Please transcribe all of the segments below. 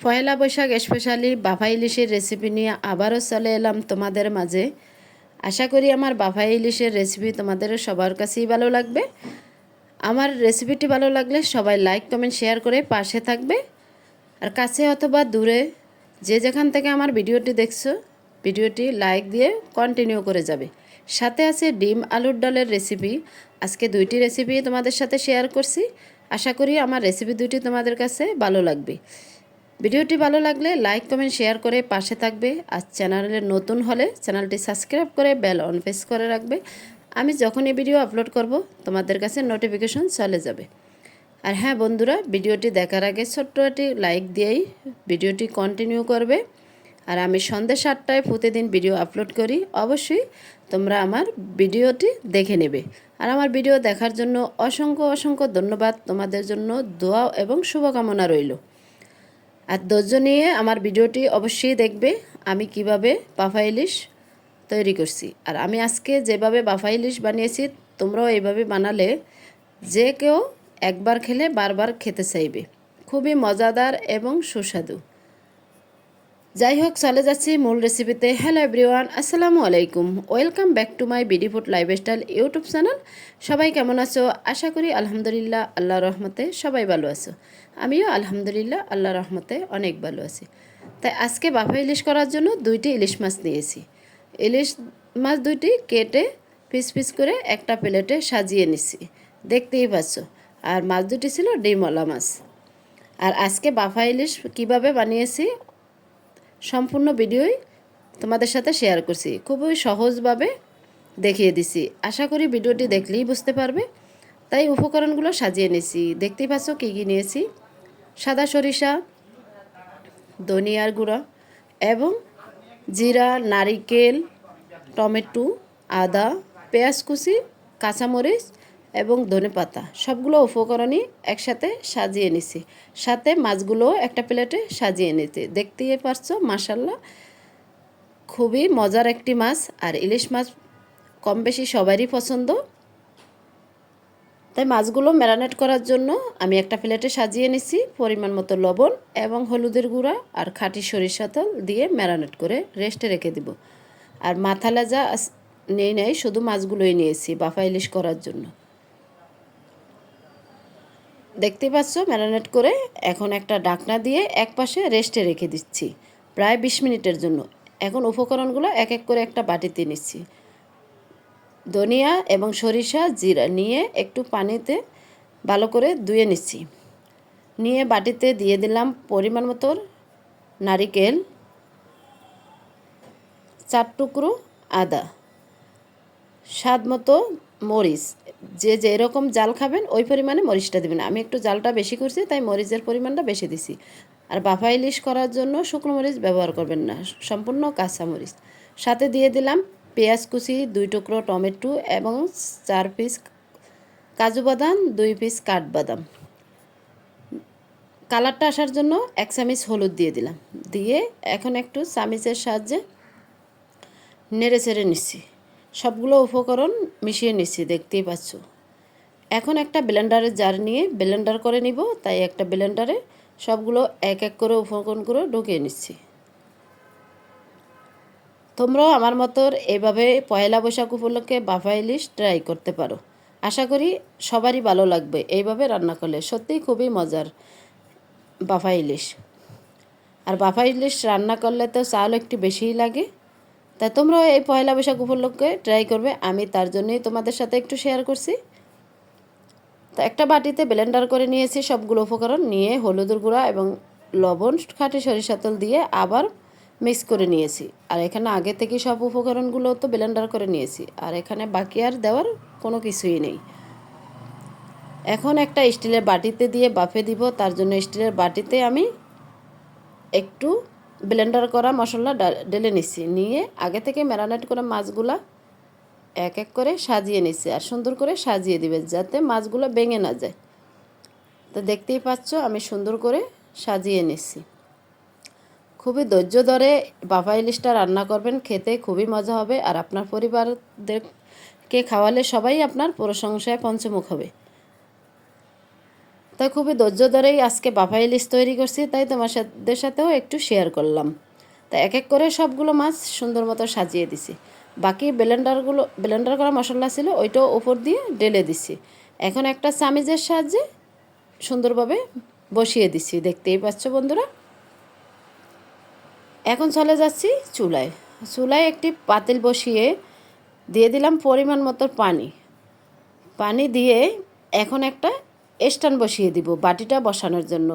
পয়লা Boishakh specially বাফা ইলিশের recipe নিয়ে আবারও চলে এলাম তোমাদের মাঝে। আশা করি আমার বাফা ইলিশের রেসিপি তোমাদের সবার কাছেই ভালো লাগবে। আমার রেসিপিটি ভালো লাগলে সবাই লাইক কমেন্ট শেয়ার করে পাশে থাকবে। আর কাছে অথবা দূরে যে যেখান থেকে আমার ভিডিওটি দেখছ, ভিডিওটি লাইক দিয়ে কন্টিনিউ করে যাবে। সাথে আছে ডিম আলুর ডালের রেসিপি আজকে দুইটি রেসিপি তোমাদের সাথে শেয়ার করছি। আশা করি আমার রেসিপি দুইটি তোমাদের কাছে ভালো লাগবে। ভিডিওটি ভালো লাগলে লাইক, কমেন্ট, শেয়ার করে পাশে থাকবে। আর চ্যানেলে নতুন হলে চ্যানেলটি সাবস্ক্রাইব করে বেল অন প্রেস করে রাখবে। আমি যখনই ভিডিও আপলোড করব, তোমাদের কাছে নোটিফিকেশন চলে যাবে। আর হ্যাঁ বন্ধুরা, ভিডিওটি দেখার আগে ছোট্ট একটি লাইক দিয়েই ভিডিওটি কন্টিনিউ করবে। আর আমি সন্ধ্যে সাতটায় প্রতিদিন ভিডিও আপলোড করি। অবশ্যই তোমরা আমার ভিডিওটি দেখে নেবে। আর আমার ভিডিও দেখার জন্য অসংখ্য অসংখ্য ধন্যবাদ। তোমাদের জন্য দোয়া এবং শুভকামনা রইল। আর ধৈর্য নিয়ে আমার ভিডিওটি অবশ্যই দেখবে, আমি কীভাবে বাফা ইলিশ তৈরি করছি। আর আমি আজকে যেভাবে বাফা ইলিশ বানিয়েছি, তোমরাও এইভাবে বানালে যে কেউ একবার খেলে বারবার খেতে চাইবে। খুবই মজাদার এবং সুস্বাদু। যাই হোক চলে যাচ্ছি মূল রেসিপিতে হ্যালো এভরিওয়ান আসসালামু আলাইকুম। Welcome back to my BD food lifestyle YouTube channel সবাই কেমন আছো? আশা করি আলহামদুলিল্লাহ আল্লাহ রহমতে সবাই ভালো আছো। আমিও আলহামদুলিল্লাহ আল্লাহ রহমতে অনেক ভালো আছি। তাই আজকে বাফা ইলিশ করার জন্য দুইটি ইলিশ মাছ নিয়েছি। ইলিশ মাছ দুইটি কেটে পিস পিস করে একটা প্লেটে সাজিয়ে নিছি। দেখতেই পাচ্ছ। আর মাছ দুটি ছিল ডিমওয়ালা মাছ। আর আজকে বাফা ইলিশ কীভাবে বানিয়েছি সম্পূর্ণ ভিডিওই তোমাদের সাথে শেয়ার করছি। খুবই সহজভাবে দেখিয়ে দিছি। আশা করি ভিডিওটি দেখলেই বুঝতে পারবে। তাই উপকরণগুলো সাজিয়ে নিয়েছি। দেখতেই পাচ্ছ কী কী নিয়েছি। সাদা সরিষা, ধনিয়ার গুঁড়া এবং জিরা, নারিকেল, টমেটো, আদা, পেঁয়াজ কুচি, কাঁচামরিচ এবং ধনে পাতা। সবগুলো উপকরণই একসাথে সাজিয়ে নিছি। সাথে মাছগুলো একটা প্লেটে সাজিয়ে নিতে। দেখতেই পারছ মাসাল্লাহ খুবই মজার একটি মাছ। আর ইলিশ মাছ কম বেশি সবারই পছন্দ। তাই মাছগুলো ম্যারানেট করার জন্য আমি একটা প্লেটে সাজিয়ে নিছি পরিমাণ মতো লবণ এবং হলুদের গুঁড়া আর খাঁটি সরিষা তেল দিয়ে ম্যারানেট করে রেস্টে রেখে দিব। আর মাথা লেজা নেই নেই, শুধু মাছগুলোই নিয়েছি বাফা ইলিশ করার জন্য। দেখতে পাচ্ছ, ম্যারিনেট করে এখন একটা ডাকনা দিয়ে এক পাশে রেস্টে রেখে দিচ্ছি, প্রায় বিশ মিনিটের জন্য। এখন উপকরণগুলো এক এক করে একটা বাটিতে নিচ্ছি। ধনিয়া এবং সরিষা জিরা নিয়ে একটু পানিতে ভালো করে ধুয়ে নিচ্ছি। নিয়ে বাটিতে দিয়ে দিলাম পরিমাণ মতো নারিকেল, চার টুকরো আদা, স্বাদ মতো মরিচ যে যেরকম জাল খাবেন, ওই পরিমাণে মরিচটা দেবেন। আমি একটু জালটা বেশি করছি, তাই মরিচের পরিমাণটা বেশি দিছি। আর বাফা ইলিশ করার জন্য শুকনো মরিচ ব্যবহার করবেন না, সম্পূর্ণ কাঁচা মরিচ। সাথে দিয়ে দিলাম পেঁয়াজ কুচি, দুই টুকরো টমেটো এবং চার পিস কাজু বাদাম, দুই পিস কাঠবাদাম। কালারটা আসার জন্য এক চামিচ হলুদ দিয়ে দিলাম। দিয়ে এখন একটু চামিচের সাহায্যে নেড়ে চেড়ে নিচ্ছি। সবগুলো উপকরণ মিশিয়ে নিচ্ছি, দেখতেই পাচ্ছ। এখন একটা ব্লেন্ডারের জার নিয়ে ব্লেন্ডার করে নিব, তাই একটা ব্লেন্ডারে সবগুলো এক এক করে উপকরণগুলো ঢুকিয়ে নিচ্ছি। তোমরাও আমার মতো এভাবে পয়লা বৈশাখ উপলক্ষে বাফা ইলিশ ট্রাই করতে পারো। আশা করি সবারই ভালো লাগবে এইভাবে রান্না করলে, সত্যিই খুবই মজার বাফা ইলিশ আর বাফা ইলিশ রান্না করলে তো চাল একটু বেশিই লাগে। তাই তোমরাও এই পয়লা বৈশাখ উপলক্ষে ট্রাই করবে। আমি তার জন্যই তোমাদের সাথে একটু শেয়ার করছি। তো একটা বাটিতে ব্লেন্ডার করে নিয়েছি সবগুলো উপকরণ। নিয়ে হলুদের গুঁড়া এবং লবণ, খাঁটি সরিষা তেল দিয়ে আবার মিক্স করে নিয়েছি। আর এখানে আগে থেকে সব উপকরণগুলো তো ব্লেন্ডার করে নিয়েছি। আর এখানে বাকি আর দেওয়ার কোনো কিছুই নেই। এখন একটা স্টিলের বাটিতে দিয়ে বাফে দিব। তার জন্য স্টিলের বাটিতে আমি একটু ব্লেন্ডার করা মশলা ঢেলে নিচ্ছি নিয়ে আগে থেকে ম্যারানেট করা মাছগুলা এক এক করে সাজিয়ে নিচ্ছি আর সুন্দর করে সাজিয়ে দিবে যাতে মাছগুলো ভেঙে না যায়। তো দেখতেই পাচ্ছ, আমি সুন্দর করে সাজিয়ে নিচ্ছি খুবই ধৈর্য ধরে বাবা ইলিশটা রান্না করবেন, খেতে খুবই মজা হবে আর আপনার পরিবারদেরকে খাওয়ালে সবাই আপনার প্রশংসায় পঞ্চমুখ হবে। তাই খুবই ধৈর্য ধরেই আজকে বাফা ইলিশ তৈরি করছি, তাই তোমার সাথে সাথেও একটু শেয়ার করলাম। তাই এক এক করে সবগুলো মাছ সুন্দর মতো সাজিয়ে দিছি। বাকি ব্লেন্ডারগুলো ব্লেন্ডার করা মশলা ছিল, ওইটাও উপর দিয়ে ঢেলে দিছি। এখন একটা চামিজের সাহায্যে সুন্দরভাবে বসিয়ে দিছি, দেখতেই পাচ্ছ বন্ধুরা। এখন চলে যাচ্ছি চুলায়। চুলায় একটি পাতিল বসিয়ে দিয়ে দিলাম পরিমাণ মতো পানি। পানি দিয়ে এখন একটা স্ট্যান্ড বসিয়ে দিব, বাটিটা বসানোর জন্য।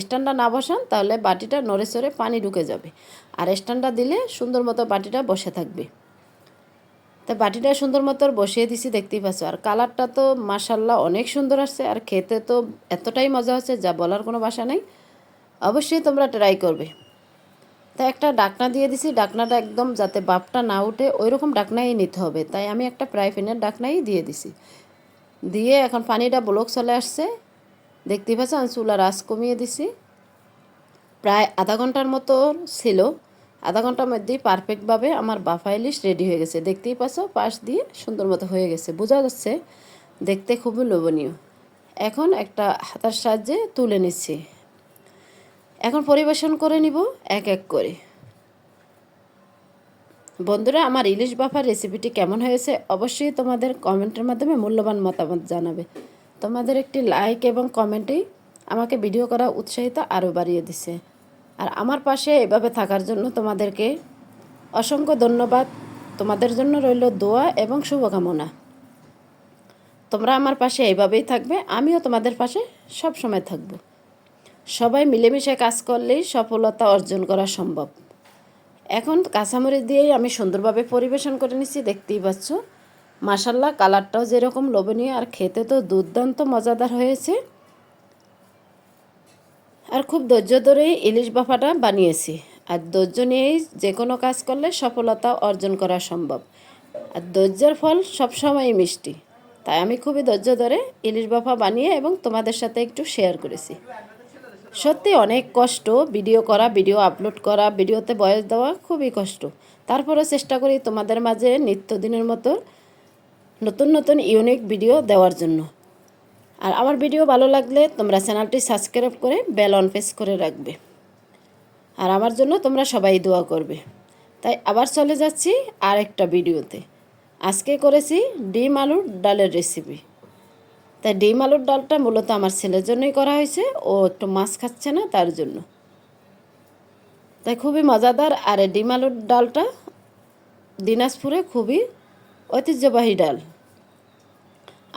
স্ট্যান্ডটা না বসান, তাহলে বাটিটা নড়ে সরে পানি ঢুকে যাবে। আর স্ট্যান্ডটা দিলে সুন্দর মতো বাটিটা বসে থাকবে। তা বাটিটা সুন্দর মতো বসিয়ে দিছি, দেখতেই পাচ্ছ। আর কালারটা তো মাসাল্লাহ অনেক সুন্দর আসছে। আর খেতে তো এতটাই মজা হচ্ছে, যা বলার কোনো বাসা নেই। অবশ্যই তোমরা ট্রাই করবে। তাই একটা ডাকনা দিয়ে দিছি, ডাকনাটা একদম যাতে বাপটা না উঠে ওই রকম ডাকনাই নিতে হবে। তাই আমি একটা ফ্রাই প্যানের ডাকনাই দিয়ে দিছি। দিয়ে এখন পানিটা ব্লক চলে আসছে। দেখতেই পাচ্ছ আমি চুলার আঁচ কমিয়ে দিছি। প্রায় আধা ঘণ্টার মতো ছিল। আধা ঘণ্টার মধ্যেই পারফেক্টভাবে আমার বাফা ইলিশ রেডি হয়ে গেছে। দেখতেই পাচ্ছ, পাশ দিয়ে সুন্দর মতো হয়ে গেছে। বোঝা যাচ্ছে, দেখতে খুবই লোভনীয়। এখন একটা হাতার সাহায্যে তুলে নিচ্ছি। এখন পরিবেশন করে নিব এক এক করে। বন্ধুরা, আমার ইলিশ বাফার রেসিপিটি কেমন হয়েছে অবশ্যই তোমাদের কমেন্টের মাধ্যমে মূল্যবান মতামত জানাবে। তোমাদের একটি লাইক এবং কমেন্টেই আমাকে ভিডিও করা উৎসাহিত আরও বাড়িয়ে দিছে। আর আমার পাশে এভাবে থাকার জন্য তোমাদেরকে অসংখ্য ধন্যবাদ। তোমাদের জন্য রইল দোয়া এবং শুভকামনা। তোমরা আমার পাশে এইভাবেই থাকবে, আমিও তোমাদের পাশে সব সময় থাকব। সবাই মিলেমিশে কাজ করলেই সফলতা অর্জন করা সম্ভব। এখন কাঁচামরিচ দিয়েই আমি সুন্দরভাবে পরিবেশন করে নিচ্ছি, দেখতেই পাচ্ছ। মাসাল্লাহ কালারটাও যেরকম লোভনীয় আর খেতে তো দুর্দান্ত মজাদার হয়েছে। আর খুব ধৈর্য ধরেই ইলিশ বাফাটা বানিয়েছি। আর ধৈর্য নিয়েই যে কোনো কাজ করলে সফলতা অর্জন করা সম্ভব। আর ধৈর্যের ফল সবসময়ই মিষ্টি। তাই আমি খুবই ধৈর্য ধরে ইলিশ বাফা বানিয়ে এবং তোমাদের সাথে একটু শেয়ার করেছি। সত্যি অনেক কষ্ট, ভিডিও করা, ভিডিও আপলোড করা, ভিডিওতে বয়স দেওয়া খুবই কষ্ট। তারপরে চেষ্টা করি তোমাদের মাঝে নিত্যদিনের মতো নতুন নতুন ইউনিক ভিডিও দেওয়ার জন্য। আর আমার ভিডিও ভালো লাগলে তোমরা চ্যানেলটি সাবস্ক্রাইব করে বেল অন প্রেস করে রাখবে। আর আমার জন্য তোমরা সবাই দোয়া করবে। তাই আবার চলে যাচ্ছি আর একটা ভিডিওতে আজকে করেছি ডিম আলুর ডালের রেসিপি তাই ডিম আলুর ডালটা মূলত আমার ছেলের জন্যই করা হয়েছে। ও একটু মাছ খাচ্ছে না তার জন্য। তাই খুবই মজাদার আর এই ডিম আলুর ডালটা দিনাজপুরে খুবই ঐতিহ্যবাহী ডাল।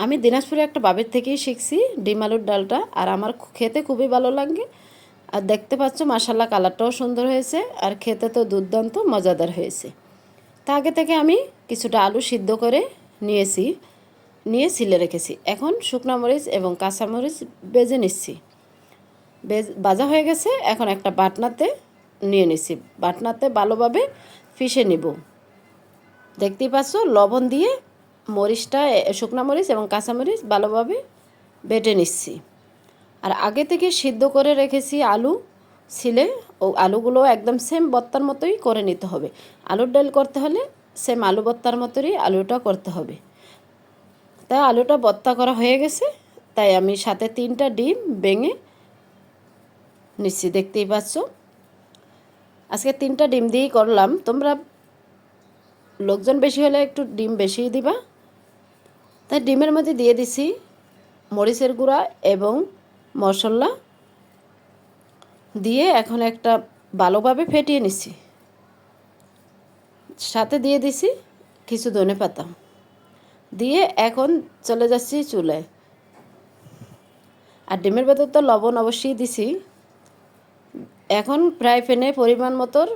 আমি দিনাজপুরে একটা বাবের থেকেই শিখছি ডিম আলুর ডালটা আর আমার খেতে খুবই ভালো লাগে। আর দেখতে পাচ্ছ মাসাল্লা কালারটাও সুন্দর হয়েছে আর খেতে তো দুর্দান্ত মজাদার হয়েছে। তা আগে থেকে আমি কিছুটা আলু সিদ্ধ করে নিয়েছি। নিয়ে ছিলে রেখেছি। এখন শুকনো মরিচ এবং কাঁচা মরিচ বেজে নিচ্ছি। বেজ বাজা হয়ে গেছে, এখন একটা বাটনাতে নিয়ে নিচ্ছি। বাটনাতে ভালোভাবে ফিশে নিব। দেখতেই পাচ্ছ, লবণ দিয়ে মরিচটা শুকনো মরিচ এবং কাঁচা মরিচ ভালোভাবে বেটে নিচ্ছি। আর আগে থেকে সিদ্ধ করে রেখেছি আলু ছিলে, ও আলুগুলো একদম সেম বত্তার মতোই করে নিতে হবে। আলুর ডাল করতে হলে সেম আলু বত্তার মতোই আলুটা করতে হবে। তাই আলুটা বত্তা করা হয়ে গেছে। তাই আমি সাথে তিনটা ডিম ভেঙে নিচ্ছি, দেখতেই পাচ্ছ। আজকে তিনটা ডিম দিয়েই করলাম। তোমরা লোকজন বেশি হলে একটু ডিম বেশিই দিবা। তাই ডিমের মধ্যে দিয়ে দিছি মরিচের গুঁড়া এবং মশলা। দিয়ে এখন একটা ভালোভাবে ফেটিয়ে নিছি সাথে দিয়ে দিছি কিছু ধনে পাতা দিয়ে এখন চলে যাচ্ছি চুলায় আর ডিমের ভেতর তো লবণ অবশ্যই দিছি। এখন ফ্রাই প্যানে পরিমাণ মতোর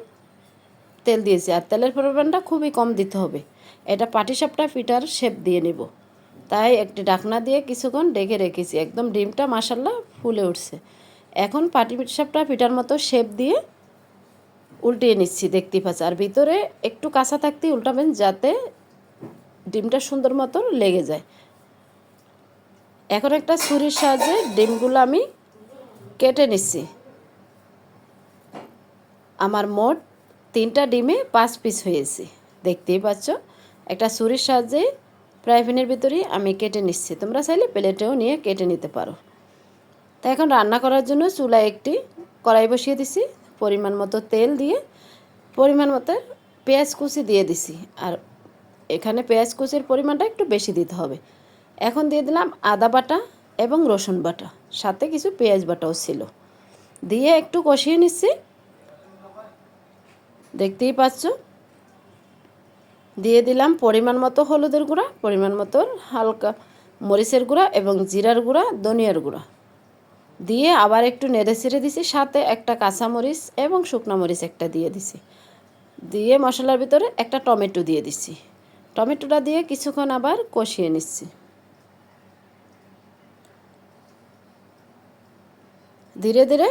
তেল দিয়েছি। আর তেলের পরিমাণটা খুবই কম দিতে হবে। এটা পাটিসাপটা পিঠার শেপ দিয়ে নেব। তাই একটি ডাকনা দিয়ে কিছুক্ষণ ডেকে রেখেছি। একদম ডিমটা মাসাল্লা ফুলে উঠছে। এখন পাটি সাপটা পিঠার মতো শেপ দিয়ে উল্টিয়ে নিচ্ছি দেখতে পাচ্ছি। আর ভিতরে একটু কাঁচা থাকতেই উল্টাবেন যাতে ডিমটা সুন্দর মতো লেগে যায়। এখন একটা ছুরির সাহায্যে ডিমগুলো আমি কেটে নিচ্ছি। আমার মোট তিনটা ডিমে পাঁচ পিস হয়েছে। দেখতেই পাচ্ছ, একটা ছুরির সাহায্যে ফ্রাই প্যানের ভিতরেই আমি কেটে নিচ্ছি। তোমরা চাইলে প্লেটেও নিয়ে কেটে নিতে পারো। তা এখন রান্না করার জন্য চুলায় একটি কড়াই বসিয়ে দিছি। পরিমাণ মতো তেল দিয়ে পরিমাণ মতো পেঁয়াজ কুচি দিয়ে দিছি। আর এখানে পেঁয়াজ কুচির পরিমাণটা একটু বেশি দিতে হবে। এখন দিয়ে দিলাম আদা বাটা এবং রসুন বাটা, সাথে কিছু পেঁয়াজ বাটাও ছিল। দিয়ে একটু কষিয়ে নিচ্ছি। দেখতেই পাচ্ছ? দিয়ে দিলাম পরিমাণ মতো হলুদের গুঁড়া, পরিমাণ মতো হালকা মরিচের গুঁড়া এবং জিরার গুঁড়া, ধনিয়ার গুঁড়া। দিয়ে আবার একটু নেড়ে ছেড়ে দিছি, সাথে একটা কাঁচা মরিচ এবং শুকনো মরিচ একটা দিয়ে দিছি। দিয়ে মশলার ভিতরে একটা টমেটো দিয়ে দিছি। টমেটোটা দিয়ে কিছুক্ষণ আবার কষিয়ে নিচ্ছি। ধীরে ধীরে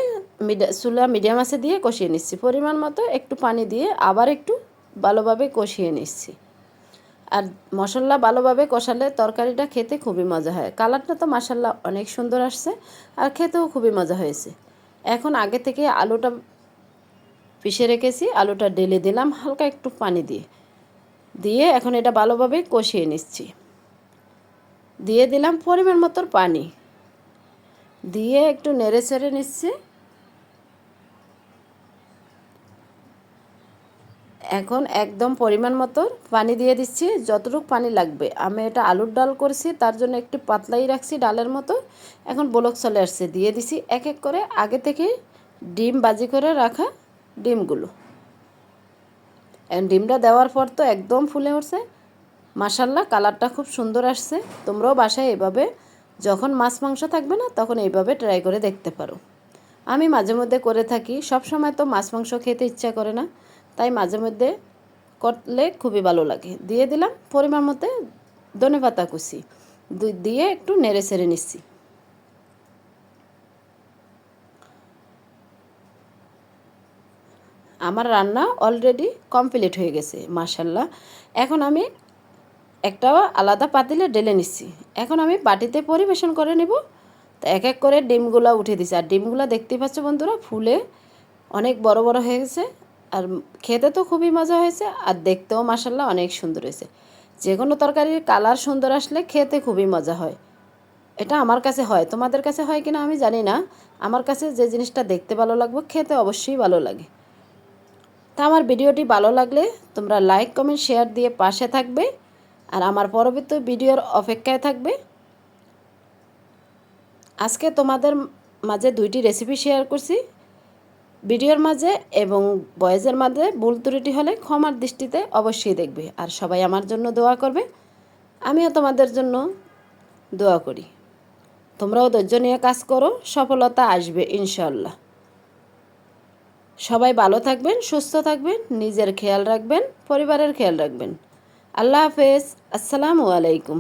চুলা মিডিয়াম আছে দিয়ে কষিয়ে নিচ্ছি। পরিমাণ মতো একটু পানি দিয়ে আবার একটু ভালোভাবে কষিয়ে নিচ্ছি। আর মশলা ভালোভাবে কষালে তরকারিটা খেতে খুবই মজা হয়। কালারটা তো মশাল্লা অনেক সুন্দর আসছে আর খেতেও খুবই মজা হয়েছে। এখন আগে থেকে আলুটা পিষে রেখেছি, আলুটা ঢেলে দিলাম হালকা একটু পানি দিয়ে। দিয়ে এখন এটা ভালোভাবে কষিয়ে নিচ্ছি। দিয়ে দিলাম পরিমাণ মতো পানি। দিয়ে একটু নেড়ে চেড়ে নিচ্ছি। এখন একদম পরিমাণ মতো পানি দিয়ে দিচ্ছি, যতটুকু পানি লাগবে। আমি এটা আলুর ডাল করছি, তার জন্য একটু পাতলাই রাখছি ডালের মতো। এখন বলক চলে আসছে, দিয়ে দিছি এক এক করে আগে থেকে ডিম বাজি করে রাখা ডিমগুলো। ডিমটা দেওয়ার পর তো একদম ফুলে উঠছে। মাসাল্লাহ কালারটা খুব সুন্দর আসছে। তোমরাও বাসায় এভাবে যখন মাছ, মাংস থাকবে না, তখন এইভাবে ট্রাই করে দেখতে পারো। আমি মাঝে মধ্যে করে থাকি। সব সময় তো মাছ, মাংস খেতে ইচ্ছা করে না। তাই মাঝে মধ্যে করলে খুবই ভালো লাগে। দিয়ে দিলাম পরিমাণ মতে ধনে পাতা কুচি দিয়ে একটু নেড়ে ছেড়ে নিচ্ছি। আমার রান্না অলরেডি কমপ্লিট হয়ে গেছে মাসাল্লাহ এখন আমি একটা আলাদা পাতিলে ঢেলে নিচ্ছি। এখন আমি বাটিতে পরিবেশন করে নেব। তো এক এক করে ডিমগুলো উঠে দিছি আর ডিমগুলো দেখতেই পাচ্ছ বন্ধুরা, ফুলে অনেক বড় বড় হয়ে গেছে। আর খেতে তো খুবই মজা হয়েছে, আর দেখতেও মাসাল্লাহ অনেক সুন্দর হয়েছে। যে কোনো তরকারির কালার সুন্দর আসলে খেতে খুবই মজা হয়। এটা আমার কাছে হয়। তোমাদের কাছে হয় কিনা আমি জানি না। আমার কাছে যে জিনিসটা দেখতে ভালো লাগবে, খেতে অবশ্যই ভালো লাগে। তা আমার ভিডিওটি ভালো লাগলে তোমরা লাইক কমেন্ট শেয়ার দিয়ে পাশে থাকবে আর আমার পরবর্তী ভিডিওর অপেক্ষায় থাকবে। আজকে তোমাদের মাঝে দুইটি রেসিপি শেয়ার করছি। ভিডিওর মাঝে এবং বয়েজের মাঝে ভুল ত্রুটি হলে ক্ষমার দৃষ্টিতে অবশ্যই দেখবে আর সবাই আমার জন্য দোয়া করবে। আমিও তোমাদের জন্য দোয়া করি। তোমরাও ধৈর্য নিয়ে কাজ করো, সফলতা আসবে ইনশাল্লাহ সবাই ভালো থাকবেন, সুস্থ থাকবেন, নিজের খেয়াল রাখবেন, পরিবারের খেয়াল রাখবেন। আল্লাহ হাফেজ। আসসালামু আলাইকুম।